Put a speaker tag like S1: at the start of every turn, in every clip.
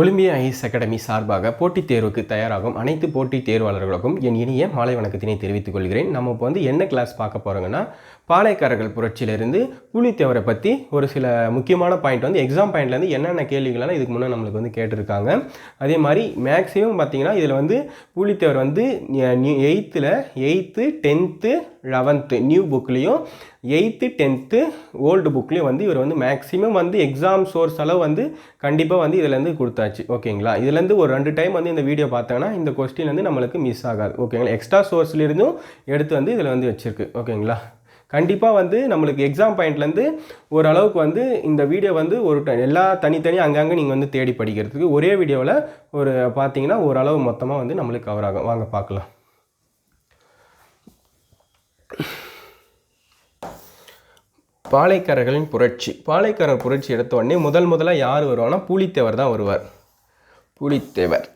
S1: Olympia ice academy சார்பாக போட்டித் தேர்வுக்கு தயாராகும் அனைத்து போட்டித் தேர்வாளர்களுக்கும் என் இனிய மாலை வணக்கத்தினை தெரிவித்துக் கொள்கிறேன். நம்ம இப்போ வந்து என்ன கிளாஸ் பார்க்க போகிறோங்கன்னா பாளையக்காரர்கள் புரட்சியிலிருந்து புலித்தேவரை பற்றி ஒரு சில முக்கியமான பாயிண்ட் வந்து எக்ஸாம் பாயிண்ட்லேருந்து என்னென்ன கேள்விகளெல்லாம் இதுக்கு முன்னே நம்மளுக்கு வந்து கேட்டிருக்காங்க. அதே மாதிரி மேக்ஸிமம் பார்த்தீங்கன்னா இதில் வந்து புலித்தேவர் வந்து எயித்தில் எயித்து டென்த்து லெவன்த்து நியூ புக்லேயும் எயித்து டென்த்து ஓல்டு புக்லேயும் வந்து இவர் வந்து மேக்ஸிமம் வந்து எக்ஸாம் சோர்ஸ் அளவு வந்து கண்டிப்பாக வந்து இதுலேருந்து கொடுத்தாச்சு. ஓகேங்களா இதுலேருந்து ஒரு ரெண்டு டைம் வந்து இந்த வீடியோ பார்த்தாங்கன்னா இந்த கொஸ்டின் வந்து நம்மளுக்கு மிஸ் ஆகாது. ஓகேங்களா எக்ஸ்ட்ரா சோர்ஸ்லேருந்தும் எடுத்து வந்து இதில் வந்து வச்சுருக்கு. ஓகேங்களா கண்டிப்பாக வந்து நம்மளுக்கு எக்ஸாம் பாயிண்ட்லேருந்து ஓரளவுக்கு வந்து இந்த வீடியோ வந்து ஒரு ட- எல்லா தனித்தனி அங்கங்கே நீங்கள் வந்து தேடி படிக்கிறதுக்கு ஒரே வீடியோவில் ஒரு பார்த்தீங்கன்னா ஓரளவு மொத்தமாக வந்து நம்மளுக்கு கவர் ஆகும். வாங்க பார்க்கலாம் பாலைக்காரர்களின் புரட்சி. பாலைக்காரர் புரட்சி எடுத்த உடனே முதல் முதலாக யார் வருவாங்கன்னா பூலித்தேவர் தான் வருவார். பூலித்தேவர்.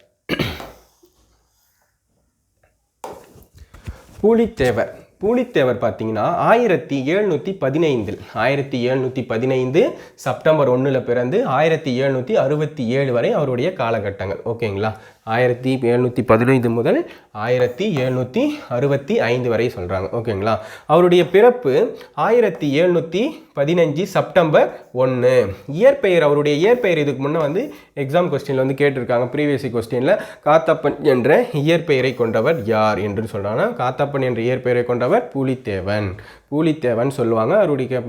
S1: பூலித்தேவர். பூலித்தேவர் பார்த்தீங்கன்னா ஆயிரத்தி எழுநூற்றி பதினைந்தில் ஆயிரத்தி எழுநூற்றி பதினைந்து செப்டம்பர் ஒன்றில் பிறந்து ஆயிரத்தி எழுநூற்றி அறுபத்தி ஏழு வரை அவருடைய காலகட்டங்கள். ஓகேங்களா? ஆயிரத்தி எழுநூற்றி பதினைந்து முதல் ஆயிரத்தி எழுநூற்றி அறுபத்தி ஐந்து வரை சொல்கிறாங்க ஓகேங்களா? அவருடைய பிறப்பு ஆயிரத்தி எழுநூற்றி பதினஞ்சு செப்டம்பர் ஒன்று இயற்பெயர் அவருடைய இயற்பெயர் இதுக்கு முன்னே வந்து எக்ஸாம் கொஸ்டினில் வந்து கேட்டிருக்காங்க ப்ரீவியஸ் கொஸ்டினில் காத்தப்பன் என்ற இயற்பெயரை கொண்டவர் யார் என்று சொல்கிறாங்கன்னா காத்தப்பன் என்ற இயற்பெயரை கொண்டவர் புலித்தேவன். பூலித்தேவன் சொல்லுவாங்க. அவருடைய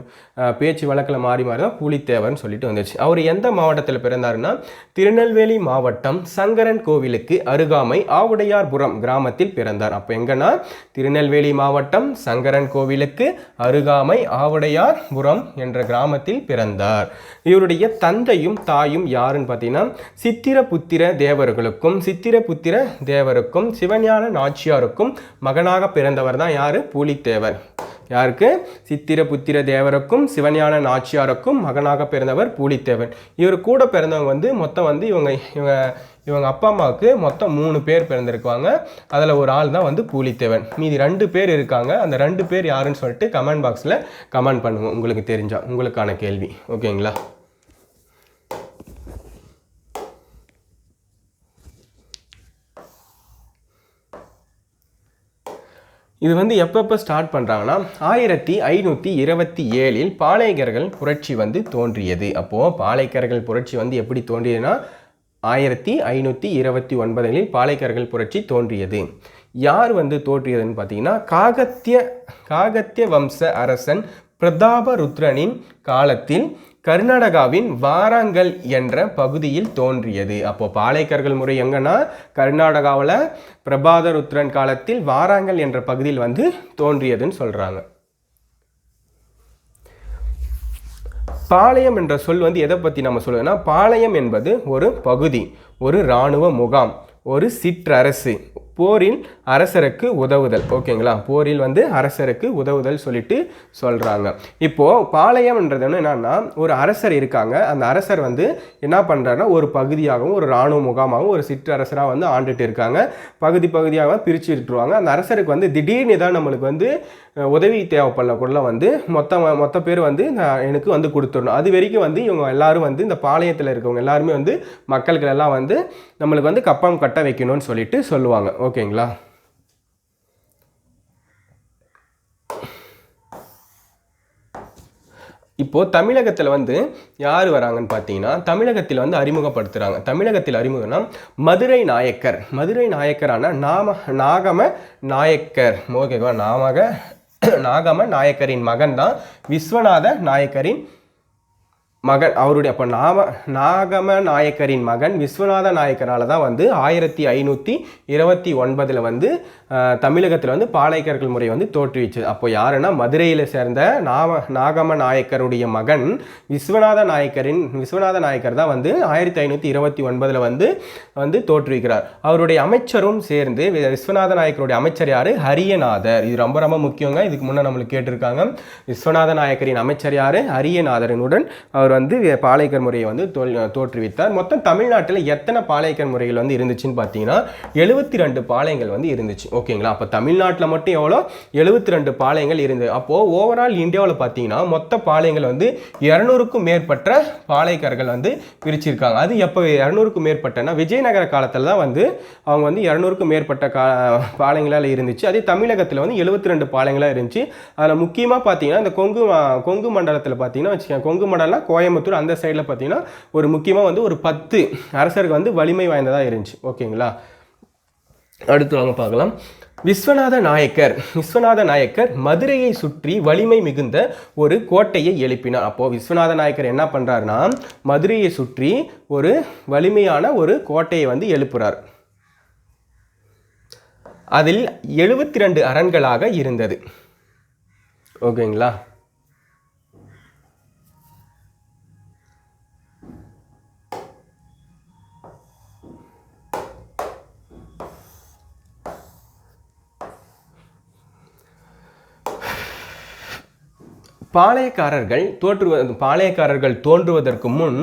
S1: பேச்சு வழக்கில் மாறி மாறி தான் பூலித்தேவன் சொல்லிட்டு வந்துச்சு. அவர் எந்த மாவட்டத்தில் பிறந்தாருன்னா திருநெல்வேலி மாவட்டம் சங்கரன் கோவிலுக்கு அருகாமை ஆவுடையார்புரம் கிராமத்தில் பிறந்தார். அப்போ எங்கன்னா திருநெல்வேலி மாவட்டம் சங்கரன் கோவிலுக்கு அருகாமை ஆவுடையார்புரம் என்ற கிராமத்தில் பிறந்தார். இவருடைய தந்தையும் தாயும் யாருன்னு பார்த்தீங்கன்னா சித்திரபுத்திர தேவர்களுக்கும் சித்திரபுத்திர தேவருக்கும் சிவஞான நாச்சியாருக்கும் மகனாக பிறந்தவர் தான் யார்? பூலித்தேவர். யாருக்கு? சித்திரபுத்திர தேவருக்கும் சிவஞான நாச்சியாருக்கும் மகனாக பிறந்தவர் பூலித்தேவன் இவர் கூட பிறந்தவங்க வந்து மொத்தம் வந்து இவங்க இவங்க இவங்க அப்பா அம்மாவுக்கு மொத்தம் மூணு பேர் பிறந்திருக்காங்க அதில் ஒரு ஆள் தான் வந்து பூலித்தேவன் மீதி ரெண்டு பேர் இருக்காங்க. அந்த ரெண்டு பேர் யாருன்னு சொல்லிட்டு கமெண்ட் பாக்ஸில் கமெண்ட் பண்ணுங்க. உங்களுக்கு தெரிஞ்சால் உங்களுக்கான கேள்வி. ஓகேங்களா இது வந்து எப்பப்போ ஸ்டார்ட் பண்ணுறாங்கன்னா ஆயிரத்தி ஐநூற்றி இருபத்தி ஏழில் பாளையக்கர்கள் புரட்சி வந்து தோன்றியது. அப்போது பாளையக்கர்கள் புரட்சி வந்து எப்படி தோன்றியதுன்னா ஆயிரத்தி ஐநூற்றி இருபத்தி ஒன்பதில் பாளையக்கர்கள் புரட்சி தோன்றியது. யார் வந்து தோன்றியதுன்னு பார்த்தீங்கன்னா காகத்திய காகத்திய வம்ச அரசன் பிரதாப ருத்ரனின் காலத்தில் கர்நாடகாவின் வாராங்கல் என்ற பகுதியில் தோன்றியது. அப்போ பாளையக்கர்கள் முறை எங்கன்னா கர்நாடகாவில் பிரபாதருத்ரன் காலத்தில் வாராங்கல் என்ற பகுதியில் வந்து தோன்றியதுன்னு சொல்கிறாங்க பாளையம் என்ற சொல் வந்து எதை பற்றி நம்ம சொல்லுவோம்னா பாளையம் என்பது ஒரு பகுதி ஒரு இராணுவ முகாம் ஒரு சிற்றரசு போரில் அரசருக்கு உதவுதல். ஓகேங்களா? போரில் வந்து அரசருக்கு உதவுதல் சொல்லிட்டு சொல்கிறாங்க இப்போது பாளையம்ன்றது வந்து என்னன்னா ஒரு அரசர் இருக்காங்க. அந்த அரசர் வந்து என்ன பண்ணுறாருன்னா ஒரு பகுதியாகவும் ஒரு இராணுவ முகாமாகவும் ஒரு சிற்றரசராக வந்து ஆண்டுட்டு இருக்காங்க. பகுதி பகுதியாக பிரித்து விட்டுருவாங்க அந்த அரசருக்கு வந்து திடீர்னு தான் நம்மளுக்கு வந்து உதவி தேவைப்படக்குள்ள வந்து மொத்த மொத்த பேர் வந்து நான் எனக்கு வந்து கொடுத்துடணும். அது வரைக்கும் வந்து இவங்க எல்லாரும் வந்து இந்த பாளையத்தில் இருக்கவங்க எல்லாருமே வந்து மக்கள்கள் எல்லாம் வந்து நம்மளுக்கு வந்து கப்பம் கட்ட வைக்கணும்னு சொல்லிட்டு சொல்லுவாங்க. ஓகேங்களா? இப்போது தமிழகத்தில் வந்து யார் வராங்கன்னு பார்த்தீங்கன்னா தமிழகத்தில் வந்து அறிமுகப்படுத்துகிறாங்க தமிழகத்தில் அறிமுகம்னா மதுரை நாயக்கர். மதுரை நாயக்கரான நாம நாகம நாயக்கர். ஓகேவா? நாமக நாகம நாயக்கரின் மகன் தான் விஸ்வநாத நாயக்கரின் மகன் அவருடைய அப்போ நாம நாகம நாயக்கரின் மகன் விஸ்வநாத நாயக்கரால் தான் வந்து ஆயிரத்தி ஐநூற்றி இருபத்தி ஒன்பதில் வந்து தமிழகத்தில் வந்து பாளையக்கர்கள் முறை வந்து தோற்றுவிச்சு. அப்போ யாருன்னா மதுரையில் சேர்ந்த நாம நாகம நாயக்கருடைய மகன் விஸ்வநாத நாயக்கரின் விஸ்வநாத நாயக்கர் தான் வந்து ஆயிரத்தி ஐநூற்றி இருபத்தி ஒன்பதில் வந்து வந்து தோற்றுவிக்கிறார். அவருடைய அமைச்சரும் சேர்ந்து விஸ்வநாத நாயக்கருடைய அமைச்சர் யார்? ஹரியநாதர். இது ரொம்ப ரொம்ப முக்கியங்க. இதுக்கு முன்னே நம்மளுக்கு கேட்டிருக்காங்க. விஸ்வநாத நாயக்கரின் அமைச்சர் யார்? ஹரியநாதரனுடன் அவர் வந்து பாளையக்கர் முறையை வந்து தோற்றுவித்தார். மொத்தம் தமிழ்நாட்டில் எத்தனை பாளையக்கர் முறைகள் வந்து இருந்துச்சுன்னு பார்த்தீங்கன்னா எழுபத்தி ரெண்டு பாளையங்கள் வந்து இருந்துச்சு. ஓகேங்களா? அப்போ தமிழ்நாட்டில் மட்டும் எவ்வளோ? எழுபத்தி ரெண்டு பாளையங்கள் இருந்தது. அப்போது ஓவரால் இந்தியாவில் பார்த்தீங்கன்னா மொத்த பாளையங்கள் வந்து இரநூறுக்கும் மேற்பட்ட பாளையக்காரர்கள் வந்து பிரிச்சிருக்காங்க. அது எப்போ இரநூறுக்கும் மேற்பட்டனா விஜயநகர காலத்தில் தான் வந்து அவங்க வந்து இரநூறுக்கும் மேற்பட்ட கா பாளையங்களால் இருந்துச்சு. அதே தமிழகத்தில் வந்து எழுபத்தி ரெண்டு பாளையங்களாக இருந்துச்சு. அதில் முக்கியமாக பார்த்தீங்கன்னா இந்த கொங்கு கொங்கு மண்டலத்தில் பார்த்தீங்கன்னா வச்சுக்கோங்க கொங்கு மண்டலம் கோயம்புத்தூர் அந்த சைடில் பார்த்தீங்கன்னா ஒரு முக்கியமாக வந்து ஒரு பத்து அரசர்கள் வந்து வலிமை வாய்ந்ததாக இருந்துச்சு. ஓகேங்களா? அடுத்து வாங்க பார்க்கலாம். விஸ்வநாத நாயக்கர். விஸ்வநாத நாயக்கர் மதுரையை சுற்றி வலிமை மிகுந்த ஒரு கோட்டையை எழுப்பினார். அப்போது விஸ்வநாத நாயக்கர் என்ன பண்ணுறாருன்னா மதுரையை சுற்றி ஒரு வலிமையான ஒரு கோட்டையை வந்து எழுப்புறார். அதில் எழுபத்தி ரெண்டு அரண்களாக இருந்தது. ஓகேங்களா? பாளையக்காரர்கள் தோற்றுவ பாளையக்காரர்கள் தோன்றுவதற்கு முன்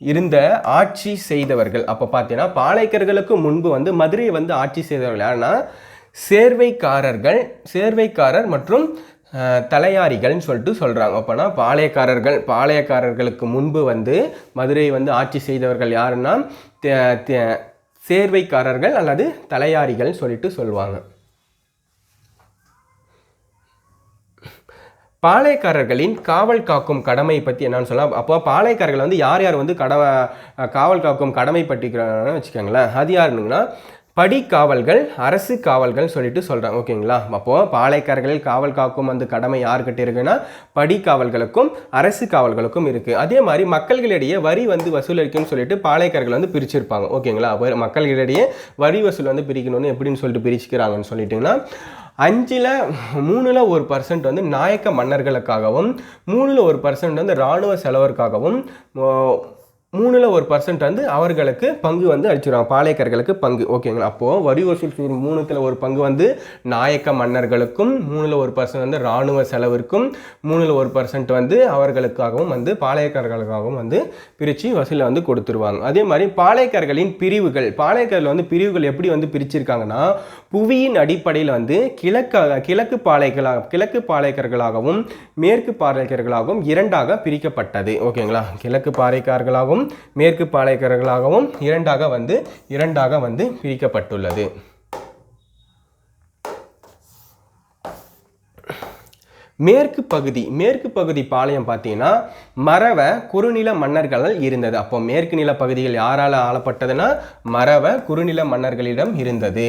S1: இருந்த ஆட்சி செய்தவர்கள். அப்போ பார்த்தீங்கன்னா பாளையக்கர்களுக்கு முன்பு வந்து மதுரையை வந்து ஆட்சி செய்தவர்கள் யாருன்னா சேர்வைக்காரர்கள் சேர்வைக்காரர் மற்றும் தலையாரிகள்னு சொல்லிட்டு சொல்கிறாங்க அப்போனா பாளையக்காரர்கள் பாளையக்காரர்களுக்கு முன்பு வந்து மதுரையை வந்து ஆட்சி செய்தவர்கள் யாருன்னா சேர்வைக்காரர்கள் அல்லது தலையாரிகள்னு சொல்லிட்டு சொல்லுவாங்க. பாளையக்காரர்களின் காவல் காக்கும் கடமை பற்றி என்னன்னு சொல்லலாம். அப்போ பாளையக்காரர்கள் வந்து யார் யார் வந்து கடவை காவல் காக்கும் கடமை பற்றிக்கிறாங்கன்னு வச்சுக்கோங்களேன். அது யாருன்னா படிக்காவல்கள் அரசு காவல்கள் சொல்லிட்டு சொல்கிறாங்க ஓகேங்களா? அப்போது பாளையக்காரர்களில் காவல் காக்கும் அந்த கடமை யார்கிட்ட இருக்குன்னா படிக்காவல்களுக்கும் அரசு காவல்களுக்கும் இருக்குது அதே மாதிரி மக்கள்களிடையே வரி வந்து வசூலிக்கணும்னு சொல்லிட்டு பாளையக்காரர்கள் வந்து பிரிச்சிருப்பாங்க. ஓகேங்களா? அப்போ மக்கள்களிடையே வரி வசூல் வந்து பிரிக்கணும்னு எப்படின்னு சொல்லிட்டு பிரிச்சுக்கிறாங்கன்னு சொல்லிட்டுங்கன்னா அஞ்சில் மூணில் ஒரு பர்சன்ட் வந்து நாயக்க மன்னர்களுக்காகவும் மூணில் ஒரு பர்சன்ட் வந்து இராணுவ செலவருக்காகவும் மூணில் ஒரு பர்சன்ட் வந்து அவர்களுக்கு பங்கு வந்து அடிச்சிடுவாங்க பாளையக்காரர்களுக்கு பங்கு. ஓகேங்களா அப்போது வரி வசூல் செய்யும் மூணுத்தில் ஒரு பங்கு வந்து நாயக்க மன்னர்களுக்கும் மூணில் ஒரு பர்சன்ட் வந்து இராணுவ செலவிற்கும் மூணில் ஒரு பர்சன்ட் வந்து அவர்களுக்காகவும் வந்து பாளையக்காரர்களுக்காகவும் வந்து பிரித்து வசூலில் வந்து கொடுத்துருவாங்க. அதே மாதிரி பாளையக்காரர்களின் பிரிவுகள் பாளையக்கரில் வந்து பிரிவுகள் எப்படி வந்து பிரிச்சிருக்காங்கன்னா புவியின் அடிப்படையில் வந்து கிழக்கு கிழக்கு பாளையர்களாக கிழக்கு பாளையக்கர்களாகவும் மேற்கு பாளையக்கர்களாகவும் இரண்டாக பிரிக்கப்பட்டது. ஓகேங்களா? கிழக்கு பாறைக்காரர்களாகவும் மேற்கு பாளையக்கர்களாகவும் இரண்டாக வந்து இரண்டாக வந்து பிரிக்கப்பட்டுள்ளது. மேற்கு பகுதி மேற்கு பகுதி பாளையம் பார்த்தீங்கன்னா மரவ குறுநில மன்னர்களால் இருந்தது. அப்போ மேற்கு நில பகுதிகள் யாரால் ஆளப்பட்டதுன்னா மரவ குறுநில மன்னர்களிடம் இருந்தது.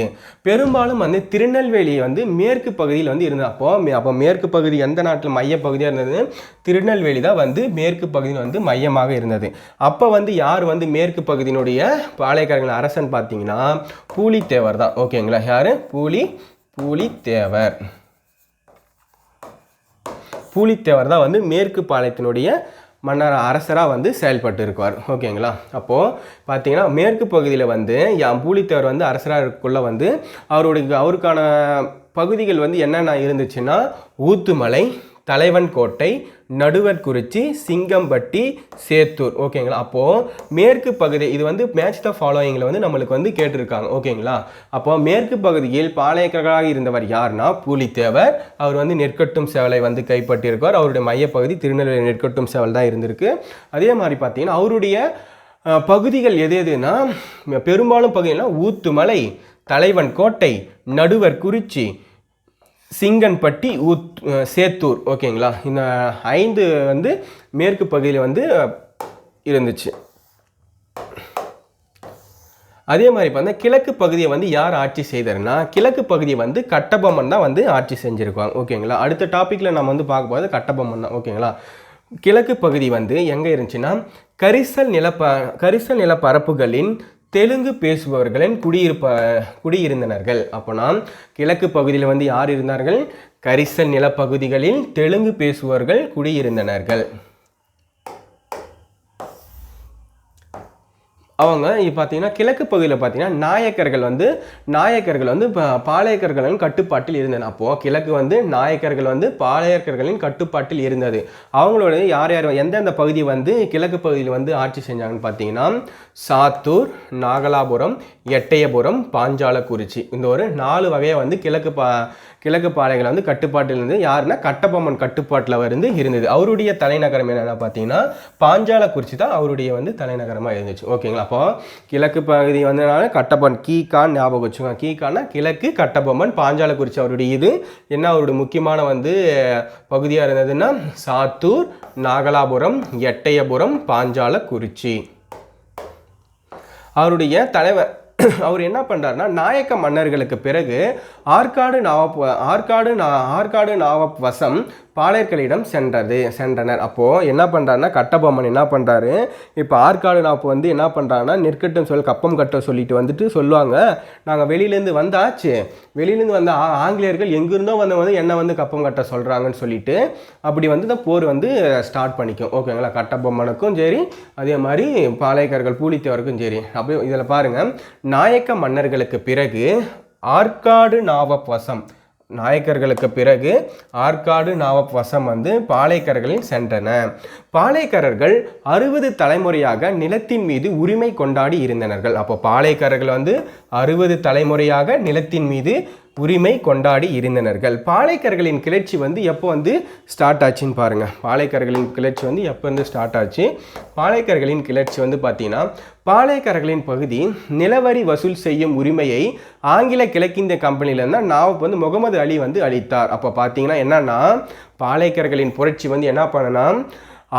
S1: பெரும்பாலும் வந்து திருநெல்வேலி வந்து மேற்கு பகுதியில் வந்து இருந்தது. அப்போ அப்போ மேற்கு பகுதி எந்த நாட்டில் மைய பகுதியாக இருந்தது? திருநெல்வேலி தான் வந்து மேற்கு பகுதியில் வந்து மையமாக இருந்தது. அப்போ வந்து யார் வந்து மேற்கு பகுதியினுடைய பாளையக்காரர்கள் அரசன் பார்த்தீங்கன்னா பூலித்தேவர் தான். ஓகேங்களா? யார்? பூலி பூலித்தேவர். பூலித்தேவர் தான் வந்து மேற்கு பாளையத்தினுடைய மன்னர் அரசராக வந்து செயல்பட்டு இருக்கார் ஓகேங்களா? அப்போது பார்த்தீங்கன்னா மேற்கு பகுதியில் வந்து என் பூலித்தேவர் வந்து அரசராக இருக்குள்ளே வந்து அவருடைய அவருக்கான பகுதிகள் வந்து என்னென்ன இருந்துச்சுன்னா ஊத்துமலை தலைவன் கோட்டை நடுவர்குறிச்சி சிங்கம்பட்டி சேத்தூர். ஓகேங்களா? அப்போது மேற்கு பகுதி இது வந்து மேட்ச் த ஃபாலோயிங்கில் வந்து நம்மளுக்கு வந்து கேட்டிருக்காங்க. ஓகேங்களா? அப்போ மேற்கு பகுதியில் பாளையக்கராக இருந்தவர் யார்னா பூலித்தேவர். அவர் வந்து நெற்கட்டும் சேவலை வந்து கைப்பற்றியிருக்கார். அவருடைய மையப்பகுதி திருநெல்வேலி நெற்கட்டும் சேவல் தான் இருந்திருக்கு. அதே மாதிரி பார்த்தீங்கன்னா அவருடைய பகுதிகள் எது எதுனா பெரும்பாலும் பகுதிகள்னா ஊத்துமலை தலைவன் கோட்டை நடுவர் குறிச்சி சிங்கன்பட்டி ஊத் சேத்தூர். ஓகேங்களா? இந்த ஐந்து வந்து மேற்கு பகுதியில் வந்து இருந்துச்சு. அதே மாதிரி பார்த்தா கிழக்கு பகுதியை வந்து யார் ஆட்சி செய்தாருன்னா கிழக்கு பகுதியை வந்து கட்டபொம்மன் தான் வந்து ஆட்சி செஞ்சுருக்காங்க ஓகேங்களா? அடுத்த டாப்பிக்கில் நம்ம வந்து பார்க்க போகிறது கட்டபொம்மன் தான். ஓகேங்களா? கிழக்கு பகுதி வந்து எங்கே இருந்துச்சுன்னா கரிசல் நிலப்ப கரிசல் நிலப்பரப்புகளின் தெலுங்கு பேசுபவர்களின் குடியிருப்ப குடியிருந்தனர்கள். அப்போனா கிழக்கு பகுதியில் வந்து யார் இருந்தார்கள்? கரிசல் நிலப்பகுதிகளில் தெலுங்கு பேசுபவர்கள் குடியிருந்தனர்கள். அவங்க இப்போ பார்த்தீங்கன்னா கிழக்கு பகுதியில் பார்த்தீங்கன்னா நாயக்கர்கள் வந்து நாயக்கர்கள் வந்து பாளையக்கர்களின் கட்டுப்பாட்டில் இருந்தன. அப்போது கிழக்கு வந்து நாயக்கர்கள் வந்து பாளையக்கர்களின் கட்டுப்பாட்டில் இருந்தது. அவங்களோட யார் யார் எந்தெந்த பகுதி வந்து கிழக்கு பகுதியில் வந்து ஆட்சி செஞ்சாங்கன்னு பார்த்தீங்கன்னா சாத்தூர் நாகலாபுரம் எட்டயபுரம் பாஞ்சாலக்குறிச்சி. இந்த ஒரு நாலு வகையை வந்து கிழக்கு பா கிழக்கு பாளையங்கள் வந்து கட்டுப்பாட்டில் இருந்து யாருன்னா கட்டபொம்மன் கட்டுப்பாட்டில் வந்து இருந்தது. அவருடைய தலைநகரம் என்னென்னா பார்த்தீங்கன்னா பாஞ்சாலக்குறிச்சி தான் அவருடைய வந்து தலைநகரமாக இருந்துச்சு. ஓகேங்களா? பார்ப்போம் கிழக்கு பகுதி வந்தனால கட்டபொம்மன் கீகான் ஞாபகம் வச்சுக்கோங்க கீகான்னா கிழக்கு கட்டபொம்மன் பாஞ்சாலக்குறிச்சி அவருடைய இது. என்ன அவருடைய முக்கியமான வந்து பகுதியாக இருந்ததுன்னா சாத்தூர் நாகலாபுரம் எட்டயபுரம் பாஞ்சாலக்குறிச்சி. அவருடைய தலைவர் அவர் என்ன பண்ணுறாருனா நாயக்க மன்னர்களுக்கு பிறகு ஆற்காடு நாவப் ஆற்காடு நா- ஆற்காடு நாவப் வசம் பாளையர்களிடம் சென்றது சென்றனர். அப்போது என்ன பண்ணுறாருன்னா கட்டபொம்மன் என்ன பண்ணுறாரு இப்போ ஆற்காடு நாப்பு வந்து என்ன பண்ணுறாங்கன்னா நிற்கட்டும் சொல் கப்பம் கட்ட சொல்லிட்டு வந்துட்டு சொல்லுவாங்க. நாங்கள் வெளியிலேருந்து வந்தாச்சு. வெளியிலேருந்து வந்த ஆ- ஆங்கிலேயர்கள் எங்கிருந்தோ வந்து வந்து என்ன வந்து கப்பம் கட்ட சொல்கிறாங்கன்னு சொல்லிட்டு அப்படி வந்து இந்த போர் வந்து ஸ்டார்ட் பண்ணிக்கும். ஓகேங்களா? கட்டபொம்மனுக்கும் சரி அதே மாதிரி பாளையக்காரர்கள் பூலித்தேவருக்கும் சரி. அப்படி இதில் பாருங்கள் நாயக்க மன்னர்களுக்கு பிறகு ஆற்காடு நாவப் வசம் நாயக்கர்களுக்கு பிறகு ஆற்காடு நாவப் வசம் வந்து பாளையக்கர்களில் சென்றன. பாளையக்காரர்கள் அறுபது தலைமுறையாக நிலத்தின் மீது உரிமை கொண்டாடி இருந்தனர்கள். அப்போ பாளையக்காரர்கள் வந்து அறுபது தலைமுறையாக நிலத்தின் மீது உரிமை கொண்டாடி இருந்தனர்கள். பாளையக்கர்களின் கிளர்ச்சி வந்து எப்போ வந்து ஸ்டார்ட் ஆச்சுன்னு பாருங்கள் பாளையக்கர்களின் கிளர்ச்சி வந்து எப்போ வந்து ஸ்டார்ட் ஆச்சு? பாளையக்கர்களின் கிளர்ச்சி வந்து பார்த்தீங்கன்னா பாளையக்காரர்களின் பகுதி நிலவரி வசூல் செய்யும் உரிமையை ஆங்கில கிழக்கிந்திய கம்பெனியிலேருந்து நவாப் வந்து முகமது அலி வந்து அளித்தார். அப்போ பார்த்தீங்கன்னா என்னன்னா பாளையக்காரர்களின் புரட்சி வந்து என்ன பண்ணனா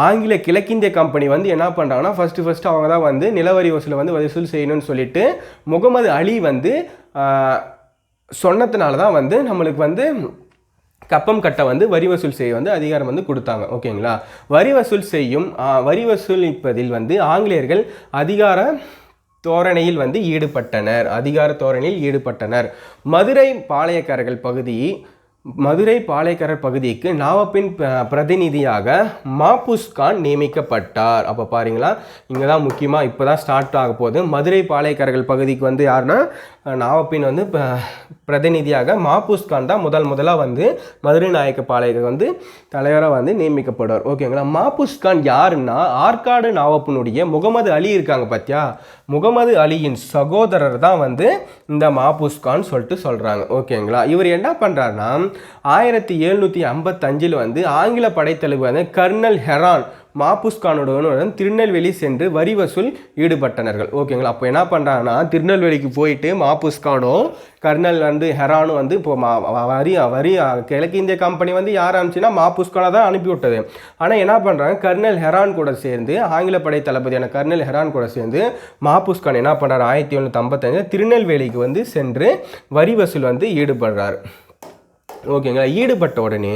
S1: ஆங்கில கிழக்கிந்திய கம்பெனி வந்து என்ன பண்ணுறாங்கன்னா ஃபஸ்ட்டு ஃபஸ்ட்டு அவங்க தான் வந்து நிலவரி வசூலை வந்து வசூல் செய்யணும்னு சொல்லிட்டு முகமது அலி வந்து சொன்னதுனால தான் வந்து நம்மளுக்கு வந்து கப்பம் கட்ட வந்து வரி வசூல் செய்ய வந்து அதிகாரம் வந்து கொடுத்தாங்க. ஓகேங்களா? வரி வசூல் செய்யும் வரி வசூலிப்பதில் வந்து ஆங்கிலேயர்கள் அதிகார தோரணையில் வந்து ஈடுபட்டனர். அதிகார தோரணையில் ஈடுபட்டனர். மதுரை பாளையக்காரர்கள் பகுதி மதுரை பாளையக்காரர் பகுதிக்கு நாவப்பின் பிரதிநிதியாக மாபுஸ் கான் நியமிக்கப்பட்டார். அப்போ பாருங்களா இங்கே தான் முக்கியமாக இப்போ தான் ஸ்டார்ட் ஆக போகுது. மதுரை பாளையக்காரர்கள் பகுதிக்கு வந்து யாருன்னா நாவப்பின் வந்து ப- பிரதிநிதியாக மாபூஸ்கான் தான் முதல் முதலாக வந்து மதுரை நாயக்க பாளையர்கள் வந்து தலைவராக வந்து நியமிக்கப்படுவார். ஓகேங்களா மாபூஸ்கான் யாருன்னா ஆற்காடு நாவப்பினுடைய முகமது அலி இருக்காங்க பார்த்தியா முகமது அலியின் சகோதரர் தான் வந்து இந்த மாபூஸ்கான் சொல்லிட்டு சொல்கிறாங்க ஓகேங்களா இவர் என்ன பண்ணுறாருன்னா ஆயிரத்தி எழுநூற்றி ஐம்பத்தஞ்சில் வந்து ஆங்கில படைத்தலைவர் வந்து கர்னல் ஹெரான் மாபுஸ்கானுடன் திருநெல்வேலி சென்று வரி வசூல் ஈடுபட்டனர்கள். ஓகேங்களா? அப்போ என்ன பண்ணுறாங்கன்னா திருநெல்வேலிக்கு போயிட்டு மாபுஸ்கானும் கர்னல் வந்து ஹெரானும் வந்து இப்போ மா வரி வரி கிழக்கு இந்திய கம்பெனி வந்து யார் அனுப்பிச்சுன்னா மாபுஸ்கானை தான் அனுப்பி விட்டது. ஆனால் என்ன பண்ணுறாங்க கர்னல் ஹெரான் கூட சேர்ந்து ஆங்கில படை தளபதியான கர்னல் ஹெரான் கூட சேர்ந்து மாபுஸ்கான் என்ன பண்ணுறாரு ஆயிரத்தி எழுநூற்றி ஐம்பத்தஞ்சு திருநெல்வேலிக்கு வந்து சென்று வரி வசூல் வந்து ஈடுபடுறாரு. ஓகேங்களா? ஈடுபட்ட உடனே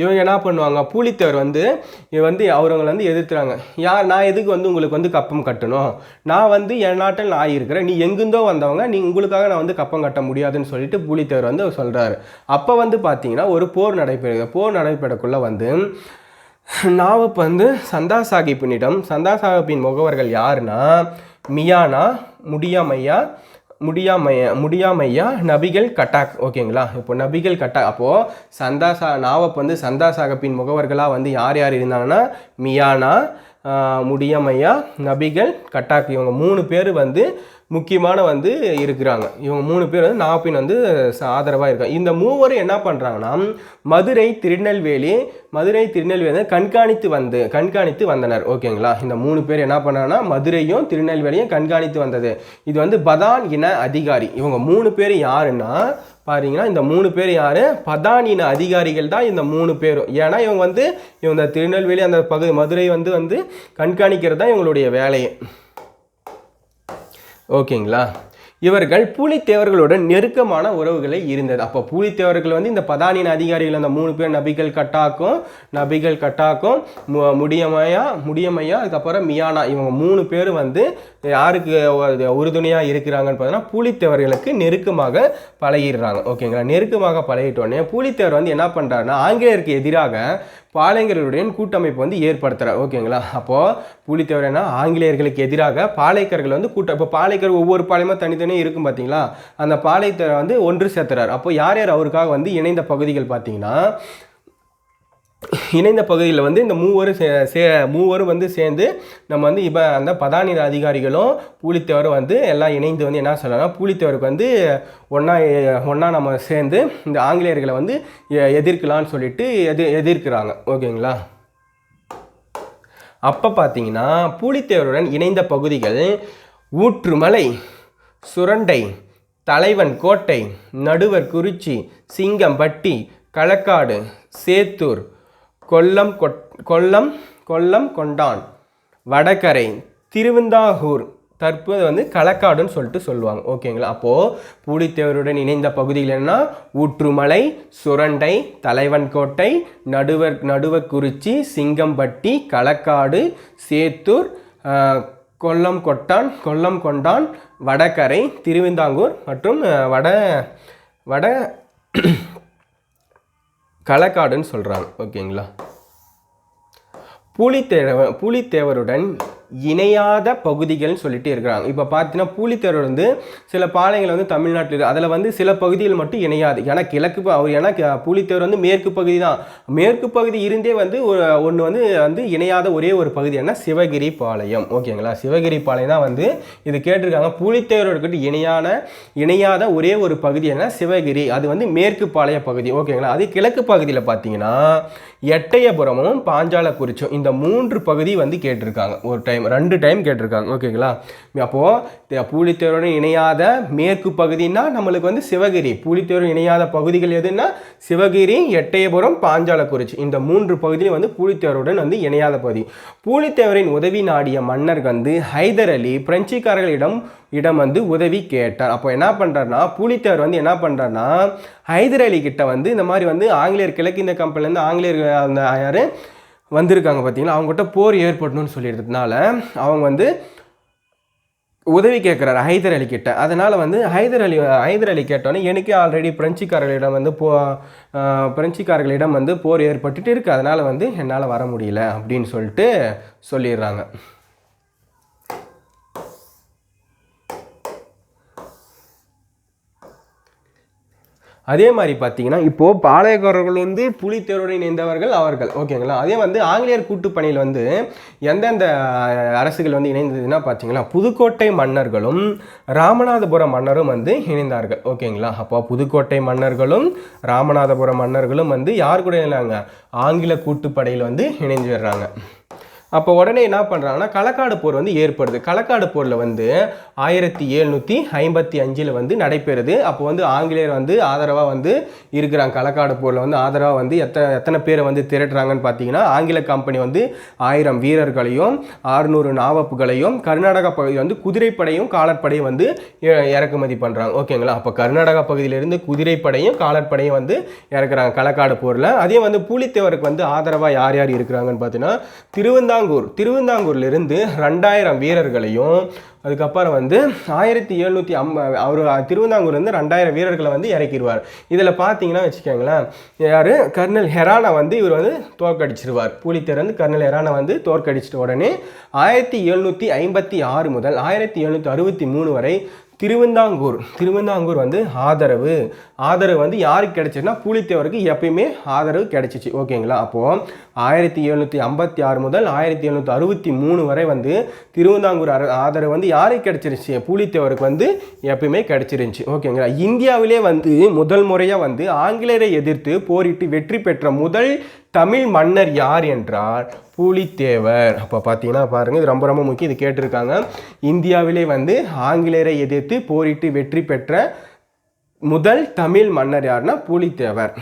S1: இவங்க என்ன பண்ணுவாங்க? பூலித்தேவர் வந்து இவ வந்து அவங்களை வந்து எதிர்த்துறாங்க யார் நான் எதுக்கு வந்து உங்களுக்கு வந்து கப்பம் கட்டணும்? நான் வந்து என் நாட்டில் நான் இருக்கிறேன் நீ எங்கிருந்தோ வந்தவங்க நீ உங்களுக்காக நான் வந்து கப்பம் கட்ட முடியாதுன்னு சொல்லிட்டு பூலித்தேவர் வந்து சொல்கிறாரு அப்போ வந்து பார்த்தீங்கன்னா ஒரு போர் நடைபெறுது. போர் நடைபெறக்குள்ளே வந்து நாவப் வந்து சந்தா சாஹிப்பினிடம் சந்தா சாஹிப்பின் முகவர்கள் யாருன்னா மியானா முடியாமையா முடியாமையா முடியாமையா? நபிகள் கட்டாக் ஓகேங்களா? இப்போ நபிகள் கட்டாக் அப்போது சந்தா சா நாவப் வந்து சந்தாசாகப்பின் முகவர்களாக வந்து யார் யார் இருந்தாங்கன்னா மியானா முடியாமையா நபிகள் கட்டாக் இவங்க மூணு பேர் வந்து முக்கியமான வந்து இருக்கிறாங்க. இவங்க மூணு பேர் வந்து நாப்பின் வந்து ஆதரவாக இருக்காங்க. இந்த மூவரும் என்ன பண்ணுறாங்கன்னா மதுரை திருநெல்வேலி மதுரை திருநெல்வேலி வந்து கண்காணித்து வந்து கண்காணித்து வந்தனர். ஓகேங்களா? இந்த மூணு பேர் என்ன பண்ணாங்கன்னா மதுரையும் திருநெல்வேலியும் கண்காணித்து வந்தது. இது வந்து பதான் இன அதிகாரி. இவங்க மூணு பேர் யாருன்னா பாருங்கன்னா இந்த மூணு பேர் யார்? பதான் இன அதிகாரிகள் தான் இந்த மூணு பேரும். ஏன்னா இவங்க வந்து இவங்க இந்த திருநெல்வேலி அந்த பகுதி மதுரை வந்து வந்து கண்காணிக்கிறது தான் இவங்களுடைய வேலையை. ஓகேங்களா? இவர்கள் பூலித்தேவர்களுடன் நெருக்கமான உறவுகளை இருந்தது. அப்போ பூலித்தேவர்கள் வந்து இந்த பதானின் அதிகாரிகள் அந்த மூணு பேர் நபிகள் கட்டாக்கும் நபிகள் கட்டாக்கும் மு- முடியமையா முடியமையா அதுக்கப்புறம் மியானா இவங்க மூணு பேர் வந்து யாருக்கு உறுதுணையாக இருக்கிறாங்கன்னு பார்த்தோன்னா பூலித்தேவர்களுக்கு நெருக்கமாக பழகிடுறாங்க. ஓகேங்களா? நெருக்கமாக பழகிட்டோடனே பூலித்தேவர் வந்து என்ன பண்ணுறாருன்னா ஆங்கிலேயருக்கு எதிராக பாளையர்களுடன் கூட்டமைப்பு வந்து ஏற்படுத்துகிறார் ஓகேங்களா? அப்போது புலித்தேவரனா ஆங்கிலேயர்களுக்கு எதிராக பாளையக்கர்கள் வந்து கூட்டம் இப்போ பாளையக்கர் ஒவ்வொரு பாளையமாக தனித்தனியாக இருக்கும் பார்த்தீங்களா அந்த பாளையத்தை வந்து ஒன்று சேர்த்துறாரு. அப்போ யார் யார் அவருக்காக வந்து இணைந்த பகுதிகள் பார்த்தீங்கன்னா இணைந்த பகுதியில் வந்து இந்த மூவரும் சே சே மூவரும் வந்து சேர்ந்து நம்ம வந்து இப்போ அந்த பதானித அதிகாரிகளும் பூலித்தேவரும் வந்து எல்லாம் இணைந்து வந்து என்ன சொல்லலாம் பூலித்தேவருக்கு வந்து ஒன்றா ஒன்றா நம்ம சேர்ந்து இந்த ஆங்கிலேயர்களை வந்து எ- எதிர்க்கலாம்னு சொல்லிட்டு எது எதிர்க்கிறாங்க. ஓகேங்களா? அப்போ பார்த்தீங்கன்னா பூலித்தேவருடன் இணைந்த பகுதிகள் ஊற்றுமலை சுரண்டை தலைவன் கோட்டை நடுவர் குறிச்சி சிங்கம்பட்டி களக்காடு சேத்தூர் கொல்லம் கொட் கொல்லம் கொல்லம் கொண்டான். வடகரை திருவிந்தாகூர். தற்போது வந்து களக்காடுன்னு சொல்லிட்டு சொல்லுவாங்க. ஓகேங்களா? அப்போது பூலித்தேவருடன் இணைந்த பகுதிகள் என்ன ஊற்றுமலை சுரண்டை தலைவன்கோட்டை நடுவர் நடுவக்குறிச்சி சிங்கம்பட்டி களக்காடு சேத்தூர் கொல்லம் கொட்டான் கொல்லம் கொண்டான் வடகரை திருவிந்தாங்கூர் மற்றும் வட வட களக்காடுன்னு சொல்கிறாங்க ஓகேங்களா? பூலித்தேவ பூலித்தேவருடன் இணையாத பகுதிகள்னு சொல்லிட்டு இருக்கிறாங்க. இப்போ பார்த்தீங்கன்னா பூலித்தேவர் வந்து சில பாளையங்கள் வந்து தமிழ்நாட்டில் இருக்குது அதில் வந்து சில பகுதிகள் மட்டும் இணையாது. ஏன்னா கிழக்கு அவர் ஏன்னா கி- வந்து மேற்கு பகுதி தான். மேற்கு பகுதி இருந்தே வந்து ஒன்று வந்து வந்து இணையாத ஒரே ஒரு பகுதி என்ன? சிவகிரி பாளையம். ஓகேங்களா? சிவகிரி பாளையம் தான் வந்து இது கேட்டிருக்காங்க. பூலித்தேவரோட இணையான இணையாத ஒரே ஒரு பகுதி என்ன? சிவகிரி. அது வந்து மேற்கு பாளைய பகுதி. ஓகேங்களா? அது கிழக்கு பகுதியில் பார்த்தீங்கன்னா எட்டயபுரமும் பாஞ்சாலக்குறிச்சும் இந்த மூன்று பகுதி வந்து கேட்டிருக்காங்க. ஒரு டைம் ரெண்டு டைம் கேட்டிருக்காங்க. ஓகேங்களா அப்போது பூலித்தேரோடு இணையாத மேற்கு பகுதின்னா நம்மளுக்கு வந்து சிவகிரி. பூலித்தேரோடு இணையாத பகுதிகள் எதுன்னா சிவகிரி எட்டயபுரம் பாஞ்சாலக்குறிச்சி. இந்த மூன்று பகுதியும் வந்து பூலித்தேவருடன் வந்து இணையாத பகுதி. பூலித்தேவரின் உதவி நாடிய மன்னர் வந்து ஹைதர் அலி பிரெஞ்சுக்காரர்களிடம் இடம் வந்து உதவி கேட்டார். அப்போ என்ன பண்ணுறாருனா பூலித்தேவர் வந்து என்ன பண்ணுறாருனா ஹைதர் அலி கிட்ட வந்து இந்த மாதிரி வந்து ஆங்கிலேயர் கிழக்கிந்திய கம்பெனிலேருந்து ஆங்கிலேயர் அந்த யார்? வந்திருக்காங்க பார்த்தீங்களா? அவங்ககிட்ட போர் ஏற்படணும்னு சொல்லியிருந்ததுனால அவங்க வந்து உதவி கேட்குறாரு ஹைதர் அலி கிட்ட. அதனால் வந்து ஹைதர் அலி ஹைதர் அலி கேட்டோன்னே எனக்கே ஆல்ரெடி பிரெஞ்சுக்காரர்களிடம் வந்து போ பிரெஞ்சுக்காரர்களிடம் வந்து போர் ஏற்பட்டுட்டு இருக்குது அதனால் வந்து என்னால் வர முடியல அப்படின்னு சொல்லிட்டு சொல்லிடுறாங்க. அதே மாதிரி பார்த்தீங்கன்னா இப்போது பாளையக்காரர்கள் வந்து புலித்தேரோடு இணைந்தவர்கள் அவர்கள். ஓகேங்களா அதே வந்து ஆங்கிலேயர் கூட்டுப்பணியில் வந்து எந்தெந்த அரசுகள் வந்து இணைந்ததுன்னா பார்த்தீங்களா? புதுக்கோட்டை மன்னர்களும் ராமநாதபுரம் மன்னரும் வந்து இணைந்தார்கள். ஓகேங்களா அப்போ புதுக்கோட்டை மன்னர்களும் ராமநாதபுரம் மன்னர்களும் வந்து யார் கூட இணைந்தாங்க? ஆங்கில கூட்டுப்படையில் வந்து இணைஞ்சு வர்றாங்க. அப்போ உடனே என்ன பண்ணுறாங்கன்னா களக்காடு போர் வந்து ஏற்படுது. களக்காடு போரில் வந்து ஆயிரத்தி எழுநூற்றி ஐம்பத்தி அஞ்சில் வந்து நடைபெறுது. அப்போ வந்து ஆங்கிலேயர் வந்து ஆதரவாக வந்து இருக்கிறாங்க. களக்காடு போரில் வந்து ஆதரவாக வந்து எத்தனை எத்தனை பேரை வந்து திரட்டுறாங்கன்னு பார்த்தீங்கன்னா ஆங்கில கம்பெனி வந்து ஆயிரம் வீரர்களையும் ஆறுநூறு நாவப்புகளையும் கர்நாடகா பகுதியில் வந்து குதிரைப்படையும் காலற்படையும் வந்து இறக்குமதி பண்ணுறாங்க ஓகேங்களா? அப்போ கர்நாடகா பகுதியிலிருந்து குதிரைப்படையும் காலற்படையும் வந்து இறக்குறாங்க களக்காடு போரில். அதே வந்து பூலித்தேவருக்கு வந்து ஆதரவாக யார் யார் இருக்கிறாங்கன்னு பார்த்தீங்கன்னா திருவிதாங்கூர் திருவந்தாங்கூர்லேருந்து ரெண்டாயிரம் வீரர்களையும் அதுக்கப்புறம் வந்து ஆயிரத்தி எழுநூற்றி ஐம்ப அவர் திருவந்தாங்கூர்லேருந்து ரெண்டாயிரம் வீரர்களை வந்து இறக்கிடுவார் இதில் பார்த்தீங்கன்னா வச்சுக்கோங்களேன் யார்? கர்னல் ஹெரானை வந்து இவர் வந்து தோற்கடிச்சிருவார். பூலித்தேவர் வந்து கர்னல் ஹெரானை வந்து தோற்கடிச்சிட்ட உடனே ஆயிரத்தி எழுநூற்றி ஐம்பத்தி ஆறு முதல் ஆயிரத்தி எழுநூற்றி அறுபத்தி மூணு வரை திருவந்தாங்கூர். திருவந்தாங்கூர் வந்து ஆதரவு. ஆதரவு வந்து யாருக்கு கிடைச்சிச்சுன்னா பூலித்தேவருக்கு எப்பயுமே ஆதரவு கிடைச்சிச்சு. ஓகேங்களா? அப்போது ஆயிரத்தி எழுநூற்றி ஐம்பத்தி ஆறு முதல் ஆயிரத்தி எழுநூற்றி அறுபத்தி மூணு வரை வந்து திருவந்தாங்கூர் அர- ஆதரவு வந்து யாருக்கு கிடைச்சிருச்சு பூலித்தேவருக்கு வந்து எப்பயுமே கிடைச்சிருந்துச்சு. ஓகேங்களா? இந்தியாவிலே வந்து முதல் முறையாக வந்து ஆங்கிலேயரை எதிர்த்து போரிட்டு வெற்றி பெற்ற முதல் தமிழ் மன்னர் யார் என்றால் பூலித்தேவர். அப்போ பார்த்தீங்கன்னா பாருங்கள் இது ரொம்ப ரொம்ப முக்கியம். இது கேட்டிருக்காங்க. இந்தியாவிலே வந்து ஆங்கிலேயரை எதிர்த்து போரிட்டு வெற்றி பெற்ற முதல் தமிழ் மன்னர் யாருன்னா பூலித்தேவர்.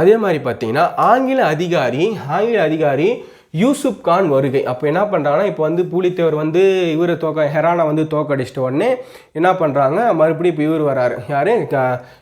S1: அதே மாதிரி பார்த்தீங்கன்னா ஆங்கில அதிகாரி ஆங்கில அதிகாரி யூசுப் கான் வருகை. அப்போ என்ன பண்ணுறாங்கன்னா இப்போ வந்து பூலித்தேவர் வந்து இவரை தோக்க ஹெரானை வந்து தோக்கடிச்சிட்ட உடனே என்ன பண்ணுறாங்க மறுபடியும் இப்போ இவர் வராரு. யார்?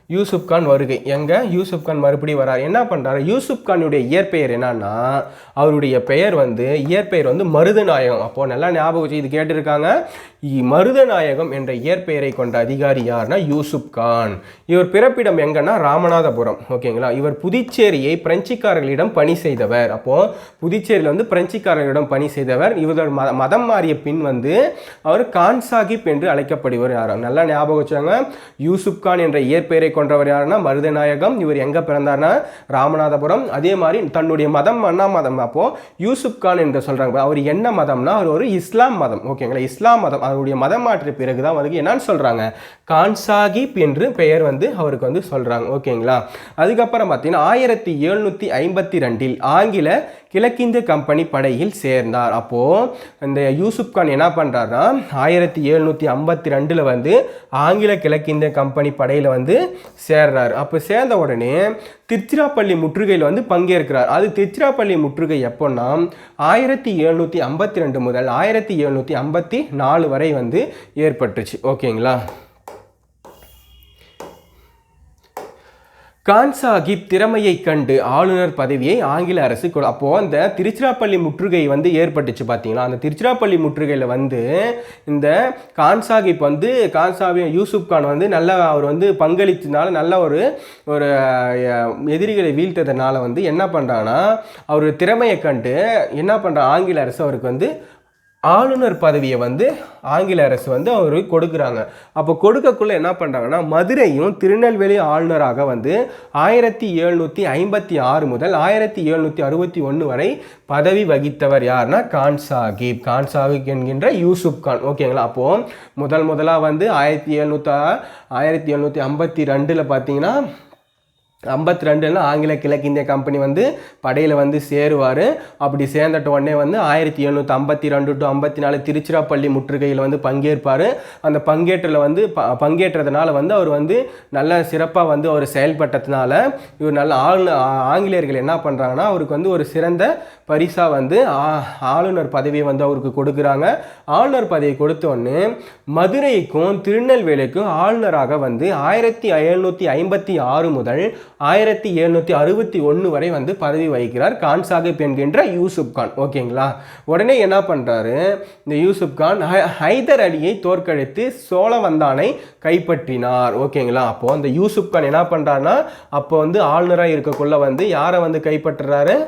S1: யூசுப் கான் வருகை. எங்கே? யூசுப் கான் மறுபடியும் வரார். என்ன பண்ணுறாரு யூசுப் கானுடைய இயற்பெயர் என்னன்னா அவருடைய பெயர் வந்து இயற்பெயர் வந்து மருதநாயகம். அப்போது நல்லா ஞாபகம் வச்சு இது கேட்டிருக்காங்க. இ- மருதநாயகம் என்ற இயற்பெயரை கொண்ட அதிகாரி யார்னா யூசுப் கான். இவர் பிறப்பிடம் எங்கன்னா ராமநாதபுரம். ஓகேங்களா? இவர் புதுச்சேரியை பிரெஞ்சுக்காரர்களிடம் பணி செய்தவர். அப்போது புதுச்சேரியில் வந்து பிரெஞ்சுக்காரர்களிடம் பணி செய்தவர். இவர் ம மதம் மாறிய பின் வந்து அவர் கான் சாஹிப் என்று அழைக்கப்படுவர் யாரும் நல்லா ஞாபகம் வச்சாங்க. யூசுப் கான் என்ற இயற்பெயரை கொண்டவர் யாருன்னா மருதநாயகம். இவர் எங்கே பிறந்தார்னா ராமநாதபுரம். அதே மாதிரி தன்னுடைய மதம் அண்ணா மதம். அப்போது யூசுப் கான் என்று சொல்கிறாங்க அவர் என்ன மதம்னா அவர் ஒரு இஸ்லாம் மதம். ஓகேங்களா இஸ்லாம் மதம். அவருடைய மதம் மாற்றிய பிறகு தான் வந்து என்னன்னு சொல்கிறாங்க கான் சாஹிப் என்று பெயர் வந்து அவருக்கு வந்து சொல்கிறாங்க ஓகேங்களா அதுக்கப்புறம் பார்த்தீங்கன்னா ஆயிரத்தி எழுநூற்றி ஐம்பத்தி ரெண்டில் ஆங்கில கிழக்கிந்திய கம்பெனி படையில் சேர்ந்தார். அப்போது இந்த யூசுப் கான் என்ன பண்ணுறாருனா ஆயிரத்தி எழுநூற்றி ஐம்பத்தி ரெண்டில் வந்து ஆங்கில கிழக்கிந்திய கம்பெனி படையில் வந்து சேர்றாரு. அப்போ சேர்ந்த உடனே திருச்சிராப்பள்ளி முற்றுகையில் வந்து பங்கேற்கிறார். அது திருச்சிராப்பள்ளி முற்றுகை எப்போன்னா ஆயிரத்தி எழுநூற்றி ஐம்பத்தி ரெண்டு முதல் ஆயிரத்தி எழுநூற்றி ஐம்பத்தி நாலு வரை வந்து ஏற்பட்டுச்சு. ஓகேங்களா? கான் சாஹிப் திறமையை கண்டு ஆளுநர் பதவியை ஆங்கில அரசு அப்போது அந்த திருச்சிராப்பள்ளி முற்றுகை வந்து ஏற்பட்டுச்சு பார்த்தீங்களா அந்த திருச்சிராப்பள்ளி முற்றுகையில் வந்து இந்த கான் சாஹிப் வந்து கான் சாஹிப் யூசுப் கான் வந்து நல்லா அவர் வந்து பங்களித்ததுனால நல்ல ஒரு ஒரு எதிரிகளை வீழ்த்ததுனால வந்து என்ன பண்ணுறாங்கன்னா அவர் திறமையை கண்டு என்ன பண்ணுற ஆங்கில அரசு அவருக்கு வந்து ஆளுநர் பதவியை வந்து ஆங்கில அரசு வந்து அவருக்கு கொடுக்குறாங்க. அப்போ கொடுக்கக்குள்ளே என்ன பண்ணுறாங்கன்னா மதுரையும் திருநெல்வேலி ஆளுநராக வந்து ஆயிரத்தி எழுநூற்றி ஐம்பத்தி ஆறு முதல் ஆயிரத்தி எழுநூற்றி அறுபத்தி ஒன்று வரை பதவி வகித்தவர் யாருன்னா கான் சாஹிப் கான் சாஹிப் என்கின்ற யூசுப் கான். ஓகேங்களா அப்போது முதல் முதலாக வந்து ஆயிரத்தி எழுநூற்றா ஆயிரத்தி எழுநூற்றி ஐம்பத்தி ரெண்டில் பார்த்தீங்கன்னா ஐம்பத்தி ரெண்டுல ஆங்கில கிழக்கிந்திய கம்பெனி வந்து படையில் வந்து சேருவார். அப்படி சேர்ந்துட்ட உடனே வந்து ஆயிரத்தி எழுநூற்றி ஐம்பத்தி ரெண்டு டு ஐம்பத்தி நாலு திருச்சிராப்பள்ளி முற்றுகையில் வந்து பங்கேற்பார். அந்த பங்கேற்றல வந்து ப பங்கேற்றதுனால வந்து அவர் வந்து நல்ல சிறப்பாக வந்து அவர் செயல்பட்டதுனால இவர் நல்ல ஆளு ஆங்கிலேயர்கள் என்ன பண்ணுறாங்கன்னா அவருக்கு வந்து ஒரு சிறந்த பரிசாக வந்து ஆ- ஆளுநர் பதவியை வந்து அவருக்கு கொடுக்குறாங்க. ஆளுநர் பதவி கொடுத்த மதுரைக்கும் திருநெல்வேலிக்கும் ஆளுநராக வந்து ஆயிரத்தி எழுநூற்றி ஐம்பத்தி ஆறு முதல் ஆயிரத்தி எழுநூற்றி அறுபத்தி ஒன்று வரை வந்து பதவி வகிக்கிறார் கான் சாஹிப் என்கின்ற யூசுப் கான். ஓகேங்களா? உடனே என்ன பண்ணுறாரு இந்த யூசுப் கான் ஹை- ஹைதர் அலியை தோற்கடித்து சோழவந்தானை கைப்பற்றினார். ஓகேங்களா? அப்போ அந்த யூசுப் கான் என்ன பண்ணுறாருன்னா அப்போ வந்து ஆளுநராக இருக்கக்குள்ள வந்து யாரை வந்து கைப்பற்றுறாரு?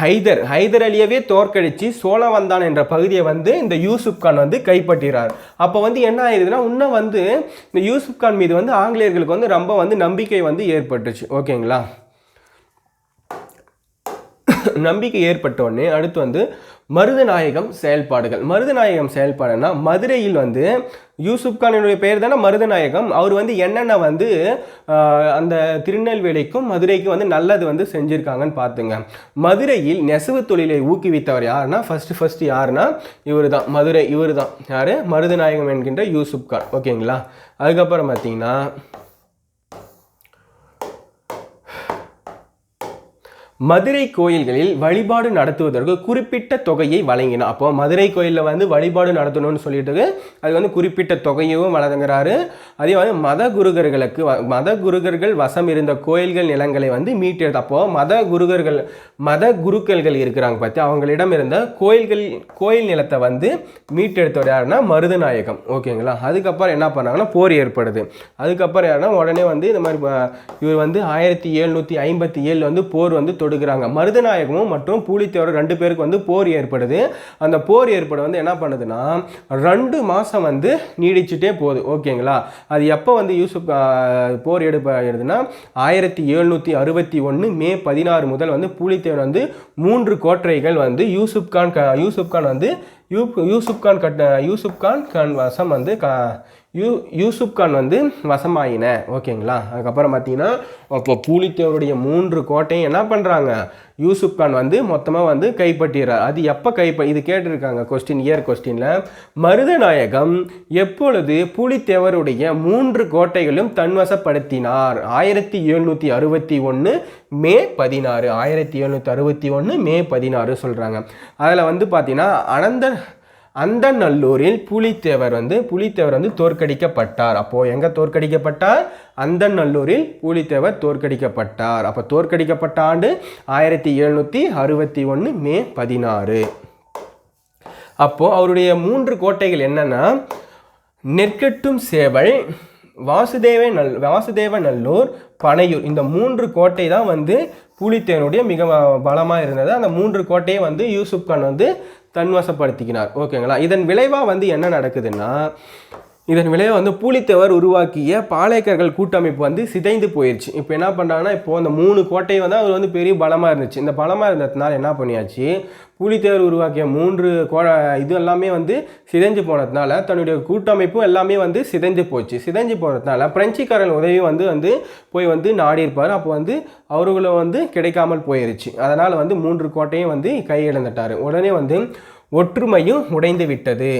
S1: ஹைதர் ஹைதர் அலியவே தோற்கடிச்சு சோழவந்தான் என்ற பகுதியை வந்து இந்த யூசுப் கான் வந்து கைப்பற்றிறார். அப்போ வந்து என்ன ஆயிடுதுன்னா இன்னும் வந்து இந்த யூசுப் கான் மீது வந்து ஆங்கிலேயர்களுக்கு வந்து ரொம்ப வந்து நம்பிக்கை வந்து ஏற்பட்டுச்சு. ஓகேங்களா? நம்பிக்கை ஏற்பட்ட உடனே அடுத்து வந்து மருதநாயகம் செயல்பாடுகள். மருதநாயகம் செயல்பாடுனா மதுரையில் வந்து யூசுப் கானினுடைய பெயர் தானே மருதநாயகம். அவர் வந்து என்னென்ன வந்து அந்த திருநெல்வேலிக்கும் மதுரைக்கும் வந்து நல்லது வந்து செஞ்சுருக்காங்கன்னு பார்த்துங்க. மதுரையில் நெசவு தொழிலை ஊக்குவித்தவர் யாருன்னா ஃபஸ்ட்டு ஃபஸ்ட்டு யாருன்னா இவர் தான் மதுரை இவர் தான் யார்? மருதநாயகம் என்கின்ற யூசுப் கான். ஓகேங்களா? அதுக்கப்புறம் பார்த்தீங்கன்னா மதுரை கோயில்களில் வழிபாடு நடத்துவதற்கு குறிப்பிட்ட தொகையை வழங்கினோம் அப்போ மதுரை கோயிலில் வந்து வழிபாடு நடத்தணும்னு சொல்லிட்டு அது வந்து குறிப்பிட்ட தொகையும் வழங்குறாரு. அதே மாதிரி மத குருகர்களுக்கு வ- மத குருகர்கள் வசம் இருந்த கோயில்கள் நிலங்களை வந்து மீட்டெடுத்து அப்போ மத குருகர்கள் மத குருக்கள்கள் இருக்கிறாங்க பார்த்து அவங்களிடம் இருந்த கோயில்கள் கோயில் நிலத்தை வந்து மீட்டெடுத்தவர் யாருன்னா மருதநாயகம். ஓகேங்களா? அதுக்கப்புறம் என்ன பண்ணாங்கன்னா போர் ஏற்படுது. அதுக்கப்புறம் யாருன்னா உடனே வந்து இந்த மாதிரி இவர் வந்து ஆயிரத்தி எழுநூற்றி ஐம்பத்தி ஏழில் வந்து போர் வந்து தொடுக்கிறாங்க மருதநாயகமும் மற்றும் பூலித்தேவரும் ரெண்டு பேருக்கு வந்து போர் ஏற்படுது. அந்த போர் ஏற்பட வந்து என்ன பண்ணுதுன்னா ரெண்டு மாதம் வந்து நீடிச்சுட்டே போகுது. ஓகேங்களா? அது எப்போ வந்து யூசுப் போர் எடுப்படுதுன்னா ஆயிரத்தி எழுநூற்றி அறுபத்தி ஒன்று மே பதினாறு முதல் வந்து பூலித்தேவர் வந்து மூன்று கோட்டைகள் வந்து யூசுப் கான் க யூசுப் கான் வந்து யூப் யூசுப் கான் கட்ட யூசுப் கான் கான் வசம் வந்து க யூ யூசுப் கான் வந்து வசமாயின. ஓகேங்களா? அதுக்கப்புறம் பார்த்தீங்கன்னா அப்போ பூலித்தேவருடைய மூன்று கோட்டையும் என்ன பண்ணுறாங்க யூசுப் கான் வந்து மொத்தமாக வந்து கைப்பற்றிடுறார். அது எப்போ கைப்ப இது கேட்டிருக்காங்க கொஸ்டின் இயர் கொஸ்டினில் மருதநாயகம் எப்பொழுது புலித்தேவருடைய மூன்று கோட்டைகளும் தன்வசப்படுத்தினார்? ஆயிரத்தி எழுநூற்றி அறுபத்தி ஒன்று மே பதினாறு. ஆயிரத்தி எழுநூற்றி அறுபத்தி ஒன்று மே பதினாறு சொல்கிறாங்க அதில் வந்து பார்த்தீங்கன்னா அனந்த அந்த நல்லூரில் புலித்தேவர் வந்து புலித்தேவர் வந்து தோற்கடிக்கப்பட்டார். அப்போது எங்கே தோற்கடிக்கப்பட்டார்? அந்த நல்லூரில் புலித்தேவர் தோற்கடிக்கப்பட்டார். அப்போ தோற்கடிக்கப்பட்ட ஆண்டு ஆயிரத்தி எழுநூற்றி அறுபத்தி ஒன்று மே பதினாறு. அப்போது அவருடைய மூன்று கோட்டைகள் என்னென்னா நெற்கட்டும் சேவல் வாசுதேவ நல் வாசுதேவ நல்லூர் பனையூர். இந்த மூன்று கோட்டை தான் வந்து பூலித்தேவனுடைய மிக பலமாக இருந்தது. அந்த மூன்று கோட்டையை வந்து யூசுப் கான் வந்து தன்வசப்படுத்திக்கினார். ஓகேங்களா? இதன் விளைவாக வந்து என்ன நடக்குதுன்னா இதன் விளைவாக வந்து பூலித்தேவர் உருவாக்கிய பாளையக்கர்கள் கூட்டமைப்பு வந்து சிதைந்து போயிடுச்சு இப்போ என்ன பண்ணுறாங்கன்னா இப்போ அந்த மூணு கோட்டை வந்து அவர் வந்து பெரிய பலமாக இருந்துச்சு. இந்த பலமாக இருந்ததுனால என்ன பண்ணியாச்சு? பூலித்தேவர் உருவாக்கிய மூன்று கோ இது எல்லாமே வந்து சிதைஞ்சு போனதுனால தன்னுடைய கூட்டமைப்பும் எல்லாமே வந்து சிதைஞ்சு போச்சு. சிதைஞ்சு போகிறதுனால பிரெஞ்சுக்காரன் உதவி வந்து வந்து போய் வந்து நாடி இருப்பார் அப்போ வந்து அவர்களும் வந்து கிடைக்காமல் போயிருச்சு. அதனால் வந்து மூன்று கோட்டையும் வந்து கையிழந்துட்டார். உடனே வந்து ஒற்றுமையும் உடைந்து விட்டது.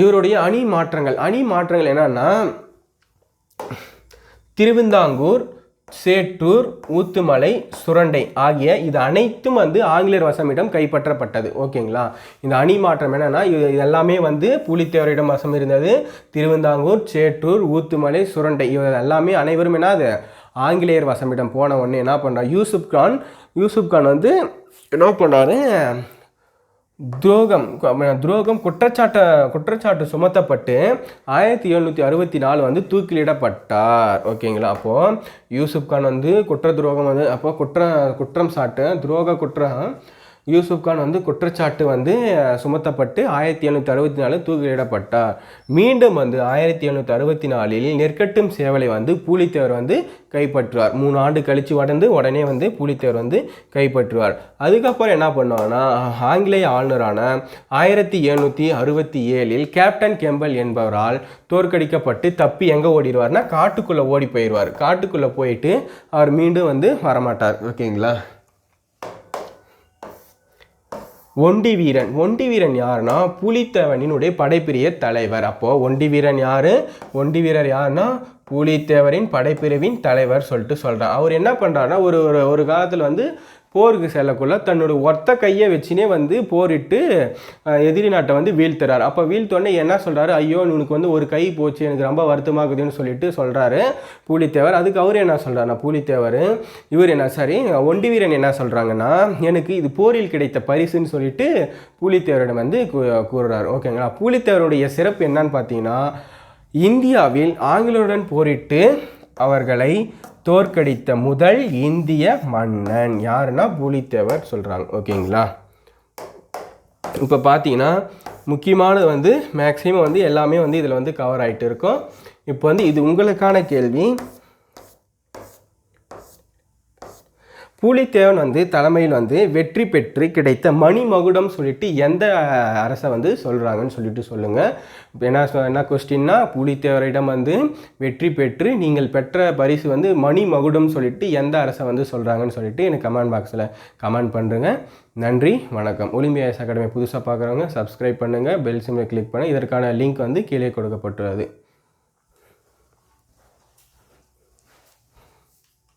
S1: இவருடைய அணி மாற்றங்கள். அணி மாற்றங்கள் என்னன்னா திருவிந்தாங்கூர் சேட்டூர் ஊத்துமலை சுரண்டை ஆகிய இது அனைத்தும் வந்து ஆங்கிலேயர் வசமிடம் கைப்பற்றப்பட்டது. ஓகேங்களா? இந்த அணி மாற்றம் என்னென்னா இது இது எல்லாமே வந்து புலித்தேவரிடம் வசம் இருந்தது. திருவிந்தாங்கூர் சேட்டூர் ஊத்துமலை சுரண்டை இவை எல்லாமே அனைவரும் என்ன அது ஆங்கிலேயர் வசமிடம் போன உடனே என்ன பண்ணுறா யூசுப் கான் யூசுப் கான் வந்து என்ன பண்ணாரு? துரோகம் துரோகம் குற்றச்சாட்டை குற்றச்சாட்டு சுமத்தப்பட்டு ஆயிரத்தி எழுநூற்றி அறுபத்தி நாலு வந்து தூக்கிலிடப்பட்டார். ஓகேங்களா? அப்போது யூசுப் கான் வந்து குற்ற துரோகம் வந்து அப்போ குற்ற குற்றம் சாட்டு துரோக குற்றம் யூசுப் கான் வந்து குற்றச்சாட்டு வந்து சுமத்தப்பட்டு ஆயிரத்தி எழுநூற்றி அறுபத்தி நாலு தூக்கிலிடப்பட்டார். மீண்டும் வந்து ஆயிரத்தி எழுநூற்றி அறுபத்தி நாலில் நெற்கட்டும் சேவலை வந்து பூலித்தேவர் வந்து கைப்பற்றுவார். மூணு ஆண்டு கழித்து உடந்து உடனே வந்து பூலித்தேவர் வந்து கைப்பற்றுவார். அதுக்கப்புறம் என்ன பண்ணுவாங்கன்னா ஆங்கிலேய ஆளுநரான ஆயிரத்தி எழுநூற்றி அறுபத்தி ஏழில் கேப்டன் கெம்பல் என்பவரால் தோற்கடிக்கப்பட்டு தப்பி எங்கே ஓடிடுவார்னா காட்டுக்குள்ளே ஓடி போயிடுவார். காட்டுக்குள்ளே போயிட்டு அவர் மீண்டும் வந்து வரமாட்டார். ஓகேங்களா? ஒண்டி வீரன். ஒண்டி வீரன் யாருன்னா புலித்தேவனினுடைய படைப்பிரிய தலைவர். அப்போது ஒண்டி வீரன் யார்? ஒண்டி வீரர் யாருன்னா புலித்தேவரின் படைப்பிரிவின் தலைவர் சொல்லிட்டு சொல்கிறான் அவர் என்ன பண்ணுறாருன்னா ஒரு ஒரு ஒரு காலத்தில் வந்து போருக்கு செல்லக்குள்ள தன்னோட ஒத்த கையை வச்சுனே வந்து போரிட்டு எதிரி நாட்டை வந்து வீழ்த்துறாரு. அப்போ வீழ்த்தோடனே என்ன சொல்கிறாரு ஐயோ உனக்கு வந்து ஒரு கை போச்சு எனக்கு ரொம்ப வருத்தமாகுதுன்னு சொல்லிட்டு சொல்கிறாரு பூலித்தேவர். அதுக்கு அவர் என்ன சொல்கிறாருன்னா பூலித்தேவர் இவர் என்ன சரி ஒண்டி வீரன் என்ன சொல்கிறாங்கன்னா எனக்கு இது போரில் கிடைத்த பரிசுன்னு சொல்லிட்டு பூலித்தேவரிடம் வந்து கூ- கூறுறாரு. ஓகேங்களா? பூலித்தேவருடைய சிறப்பு என்னன்னு பார்த்தீங்கன்னா இந்தியாவில் ஆங்கிலருடன் போரிட்டு அவர்களை தோற்கடித்த முதல் இந்திய மன்னன் யாருன்னா பூலித்தேவர் சொல்கிறாங்க ஓகேங்களா? இப்போ பார்த்தீங்கன்னா முக்கியமானது வந்து மேக்ஸிமம் வந்து எல்லாமே வந்து இதில் வந்து கவர் ஆகிட்டு இருக்கும். இப்போ வந்து இது உங்களுக்கான கேள்வி. பூலித்தேவன் வந்து தலைமையில் வந்து வெற்றி பெற்று கிடைத்த மணிமகுடம் சொல்லிட்டு எந்த அரசை வந்து சொல்கிறாங்கன்னு சொல்லிட்டு சொல்லுங்கள் இப்போ என்ன சொ- என்ன கொஸ்டின்னா பூலித்தேவரிடம் வந்து வெற்றி பெற்று நீங்கள் பெற்ற பரிசு வந்து மணிமகுடம் சொல்லிட்டு எந்த அரசை வந்து சொல்கிறாங்கன்னு சொல்லிட்டு எனக்கு கமெண்ட் பாக்ஸில் கமெண்ட் பண்ணுறேங்க நன்றி வணக்கம். ஒலிம்பியாஸ் அகாடமி புதுசாக பார்க்குறவங்க சப்ஸ்கிரைப் பண்ணுங்கள் பெல் சிம்மில் கிளிக் பண்ண இதற்கான லிங்க் வந்து கீழே கொடுக்கப்பட்டுள்ளது.